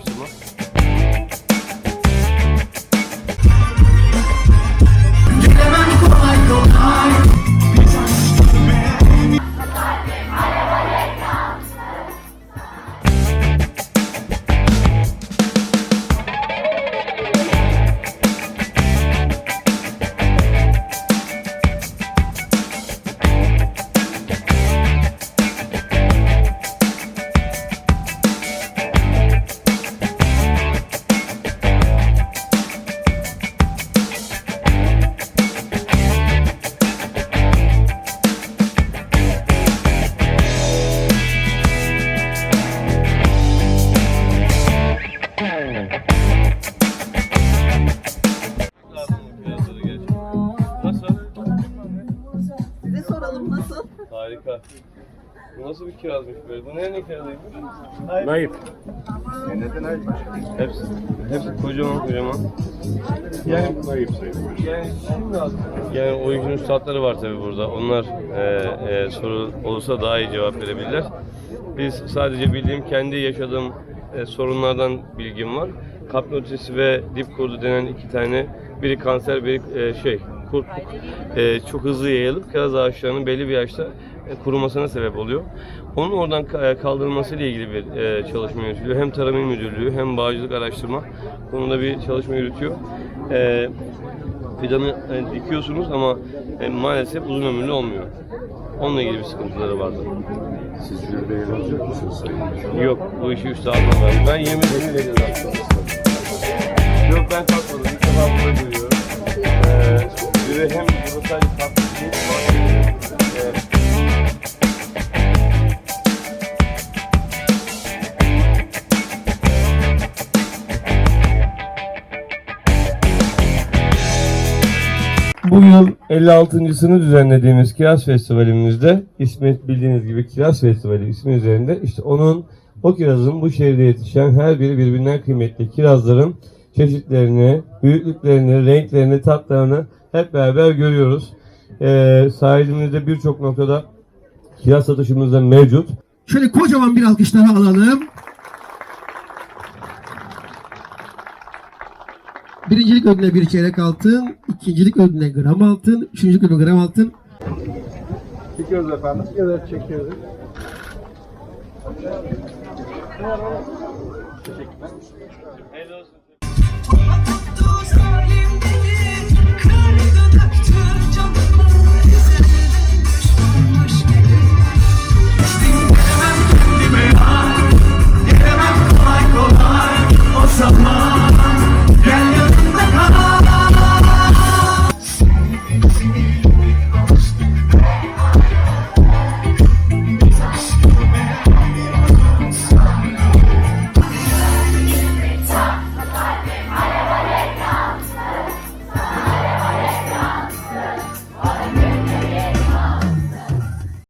araştırma. Lazım Size soralım nasıl? Harika. Bu nasıl bir kirazmış böyle? Bu nerenin kirazıymış? Naip. Hepsi, hepsi kocaman kocaman. Yani naip sayılır. Yani şimdi yani oyuncunun üstadları var tabi burada. Onlar e, e, soru olursa daha iyi cevap verebilirler. Biz sadece bildiğim kendi yaşadığım e, sorunlardan bilgim var. Kapnotisi ve dip kurdu denen iki tane biri kanser biri e, şey kurtluk e, çok hızlı yayılıp kiraz ağaçlarının belli bir yaşta e, kurumasına sebep oluyor. Onun oradan e, kaldırılması ile ilgili bir e, çalışma yürütülüyor. Hem Tarım İl Müdürlüğü hem Bağcılık Araştırma konuda bir çalışma yürütüyor. E, fidanı e, dikiyorsunuz ama e, maalesef uzun ömürlü olmuyor. Onunla ilgili bir sıkıntıları vardı. Siz jüride yer alacak mısınız Sayın? Yok bu işi üstadım ben. Ben yemin ederim Yok ben kalkmadım. İlk defa burada görüyorum. Ee, hem burada sadece tatlı değil. Ee, Bu yıl 56.sını düzenlediğimiz Kiraz Festivalimizde ismi bildiğiniz gibi Kiraz Festivali ismi üzerinde işte onun o kirazın bu şehirde yetişen her biri birbirinden kıymetli kirazların çeşitlerini, büyüklüklerini, renklerini, tatlarını hep beraber görüyoruz. Ee, sahilimizde birçok noktada kiraz satışımız da mevcut. Şöyle kocaman bir alkış daha alalım. Birincilik ödülüne bir çeyrek altın, ikincilik ödülüne gram altın, üçüncülük ödülüne gram altın. Çekiyoruz efendim. Evet çekiyoruz. Helal olsun.